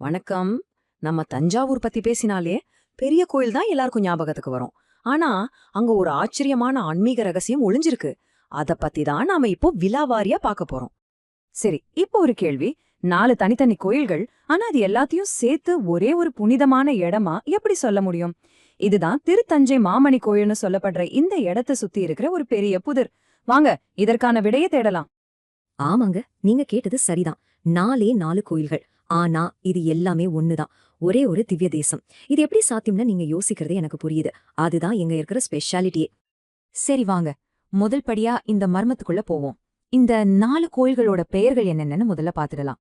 வணக்கம். நம்ம தஞ்சாவூர் பத்தி பேசினாலே பெரிய கோயில் தான் எல்லாருக்கும் ஞாபகத்துக்கு வரும். ஆனா அங்க ஒரு ஆச்சரியமான ஆன்மீக ரகசியம் ஒளிஞ்சிருக்கு. அத பத்தி தான் நாம இப்போ விலாவாரியா பார்க்க போறோம். சரி இப்போ ஒரு கேள்வி. நாலு தனித்தனி கோயில்கள் ஆனா அது எல்லாத்தையும் சேர்த்து ஒரே ஒரு புனிதமான இடமா எப்படி சொல்ல முடியும்? இதுதான் திருத்தஞ்சை மாமணி கோயில்னு சொல்லப்படுற இந்த இடத்தை சுத்தி இருக்கிற ஒரு பெரிய புதிர். வாங்க இதற்கான விடையை தேடலாம். ஆமாங்க நீங்க கேட்டது சரிதான். நாலே நாலு கோயில்கள். ஆனா இது எல்லாமே ஒண்ணுதான். ஒரே ஒரு திவ்ய தேசம் இது எப்படி சாத்தியம்னு நீங்க யோசிக்கிறது எனக்கு புரியுது. அதுதான் எங்க இருக்கிற ஸ்பெஷாலிட்டியே சரி வாங்க. முதல் படியா இந்த மர்மத்துக்குள்ள போவோம். இந்த நாலு கோயில்களோட பெயர்கள் என்னென்னு முதல்ல பாத்துடலாம்.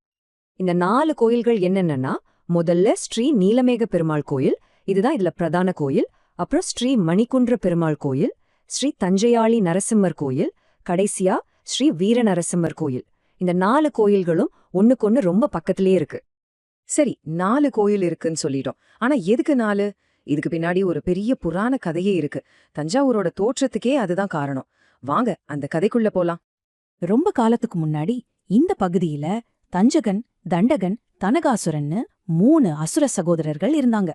இந்த நாலு கோயில்கள் என்னென்னா முதல்ல ஸ்ரீ நீலமேக பெருமாள் கோயில் இதுதான் இதுல பிரதான கோயில் அப்புறம் ஸ்ரீ மணிக்குன்ற பெருமாள் கோயில் ஸ்ரீ தஞ்சையாளி நரசிம்மர் கோயில் கடைசியா ஸ்ரீ வீர நரசிம்மர் கோயில். இந்த நாலு கோயில்களும் ஒன்னுக்கொன்னு ரொம்ப பக்கத்திலே இருக்கு. சரி நாலு கோயில் இருக்குன்னு சொல்லிட்டோம். ஆனா எதுக்கு நாலு? இதுக்கு பின்னாடி ஒரு பெரிய புராண கதையே இருக்கு. தஞ்சாவூரோட தோற்றத்துக்கே அதுதான் காரணம். வாங்க அந்த கதைக்குள்ள போலாம். ரொம்ப காலத்துக்கு முன்னாடி இந்த பகுதியில தஞ்சகன் தண்டகன் தனகாசுரன்னு மூணு அசுர சகோதரர்கள் இருந்தாங்க.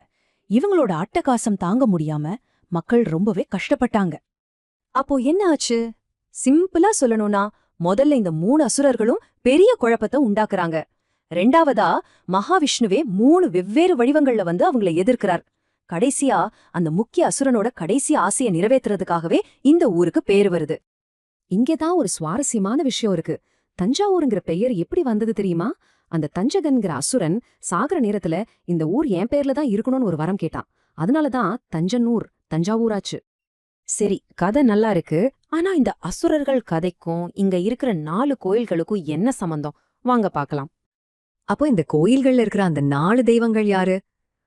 இவங்களோட அட்டகாசம் தாங்க முடியாம மக்கள் ரொம்பவே கஷ்டப்பட்டாங்க. அப்போ என்ன ஆச்சு? சிம்பிளா சொல்லணும்னா முதல்ல இந்த மூணு அசுரர்களும் பெரிய குழப்பத்தை உண்டாக்குறாங்க. ரெண்டாவதா மகாவிஷ்ணுவே மூணு வெவ்வேறு வடிவங்கள்ல வந்து அவங்கள எதிர்க்கிறார். கடைசியா அந்த முக்கிய அசுரனோட கடைசி ஆசையை நிறைவேத்துறதுக்காகவே இந்த ஊருக்கு பேரு வருது. இங்கேதான் ஒரு சுவாரஸ்யமான விஷயம் இருக்கு. தஞ்சாவூருங்கிற பெயர் எப்படி வந்தது தெரியுமா? அந்த தஞ்சகன்கிற அசுரன் சாகர நேரத்துல இந்த ஊர் என் பேர்ல தான் இருக்கணும்னு ஒரு வரம் கேட்டான். அதனாலதான் தஞ்சனூர் தஞ்சாவூராச்சு. சரி கதை நல்லா இருக்கு. ஆனா இந்த அசுரர்கள் கதைக்கும் இங்க இருக்கிற நாலு கோயில்களுக்கும் என்ன சம்பந்தம்? வாங்க பார்க்கலாம் அப்போ இந்த கோயில்கள்ல இருக்கிற அந்த நாலு தெய்வங்கள் யாரு?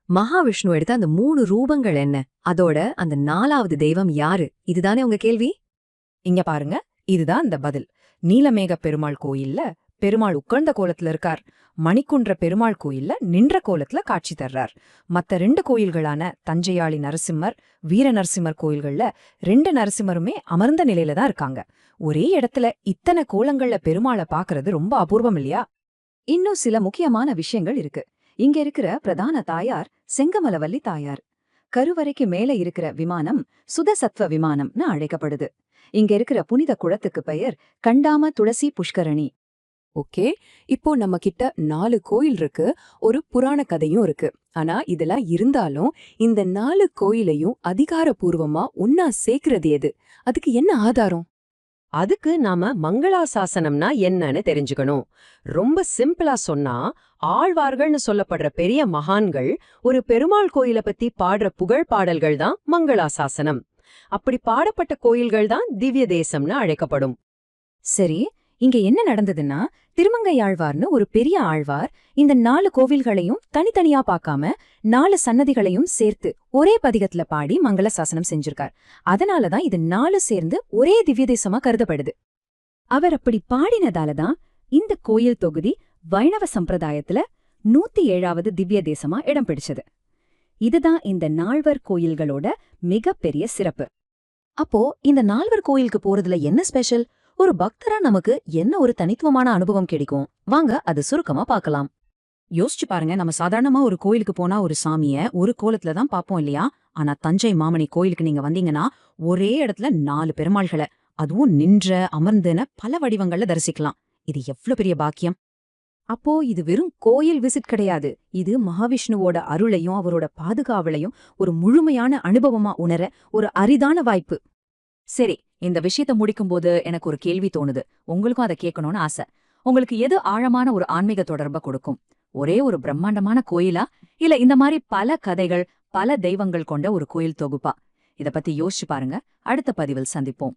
மகாவிஷ்ணு எடுத்த அந்த மூணு ரூபங்கள் என்ன? அதோட அந்த நாலாவது தெய்வம் யாரு? இதுதானே உங்க கேள்வி? இங்க பாருங்க இதுதான் இந்த பதில். நீலமேக பெருமாள் கோயில்ல பெருமாள் உட்கார்ந்த கோலத்துல இருக்கார். மணிக்குன்ற பெருமாள் கோயில்ல நின்ற கோலத்துல காட்சி தர்றார். மத்த ரெண்டு கோயில்களான தஞ்சையாளி நரசிம்மர் வீர நரசிம்மர் கோயில்கள்ல ரெண்டு நரசிம்மருமே அமர்ந்த நிலையில தான் இருக்காங்க. ஒரே இடத்துல இத்தனை கோலங்கள்ல பெருமாளை பாக்குறது ரொம்ப அபூர்வம் இல்லையா? இன்னும் சில முக்கியமான விஷயங்கள் இருக்கு. இங்க இருக்கிற பிரதான தாயார் செங்கமலவல்லி தாயார். கருவறைக்கு மேல இருக்கிற விமானம் சுதசத்வ விமானம்னு அழைக்கப்படுது. இங்க இருக்கிற புனித குளத்துக்கு பெயர் கண்டாம துளசி புஷ்கரணி. ஓகே. இப்போ நம்ம கிட்ட நாலு கோயில் இருக்கு. ஒரு புராண கதையும் இருக்கு. ஆனா இதெல்லாம் இருந்தாலும் இந்த நாலு கோயிலையும் அதிகாரப்பூர்வமா ஒன்னா சேர்க்கிறது எது? அதுக்கு என்ன ஆதாரம்? அதுக்கு நாம மங்களாசாசனம்னா என்னன்னு தெரிஞ்சுக்கணும். ரொம்ப சிம்பிளா சொன்னா ஆழ்வார்கள்னு சொல்லப்படுற பெரிய மகான்கள் ஒரு பெருமாள் கோயில பத்தி பாடுற புகழ் பாடல்கள் தான் மங்களாசாசனம். அப்படி பாடப்பட்ட கோயில்கள் தான் திவ்ய தேசம்னு அழைக்கப்படும். சரி. இங்க என்ன நடந்ததுன்னா திருமங்கையாழ்வார்னு ஒரு பெரிய ஆழ்வார் இந்த நாலு கோவில்களையும் தனித்தனியா பார்க்காம நாலு சன்னதிகளையும் சேர்த்து ஒரே பதிகத்துல பாடி மங்கள சாசனம் செஞ்சிருக்கார். அதனாலதான் இது நாலு சேர்ந்து ஒரே திவ்ய தேசமா கருதப்படுது. அவர் அப்படி பாடினதால தான் இந்த கோயில் தொகுதி வைணவ சம்பிரதாயத்துல நூத்தி ஏழாவது திவ்ய தேசமா இடம் பிடிச்சது. இதுதான் இந்த நால்வர் கோயில்களோட மிகப்பெரிய சிறப்பு. அப்போ இந்த நால்வர் கோயிலுக்கு போறதுல என்ன ஸ்பெஷல்? ஒரு பக்தரா நமக்கு என்ன ஒரு தனித்துவமான அனுபவம் கிடைக்கும்? வாங்க அது சுருக்கமா பார்க்கலாம். யோசிச்சு பாருங்க நம்ம சாதாரணமா ஒரு கோயிலுக்கு போனா ஒரு சாமிய ஒரு கோலத்துல தான் பாப்போம் இல்லையா? ஆனா தஞ்சை மாமணி கோயிலுக்கு நீங்க வந்தீங்கன்னா ஒரே இடத்துல நாலு பெருமாள்களை அதுவும் நின்ற அமர்ந்துன பல வடிவங்கள்ல தரிசிக்கலாம். இது எவ்வளவு பெரிய பாக்கியம்? அப்போ இது வெறும் கோயில் விசிட் கிடையாது. இது மகாவிஷ்ணுவோட அருளையும் அவரோட பாதுகாவலையும் ஒரு முழுமையான அனுபவமா உணர ஒரு அரிதான வாய்ப்பு. சரி இந்த விஷயத்த முடிக்கும்போது எனக்கு ஒரு கேள்வி தோணுது. உங்களுக்கும் அதை கேட்கணும்னு ஆசை. உங்களுக்கு எது ஆழமான ஒரு ஆன்மீக தொடர்பை கொடுக்கும்? ஒரே ஒரு பிரம்மாண்டமான கோயிலா? இல்ல இந்த மாதிரி பல கதைகள் பல தெய்வங்கள் கொண்ட ஒரு கோயில் தொகுப்பா? இத பத்தி யோசிச்சு பாருங்க. அடுத்த பதிவில் சந்திப்போம்.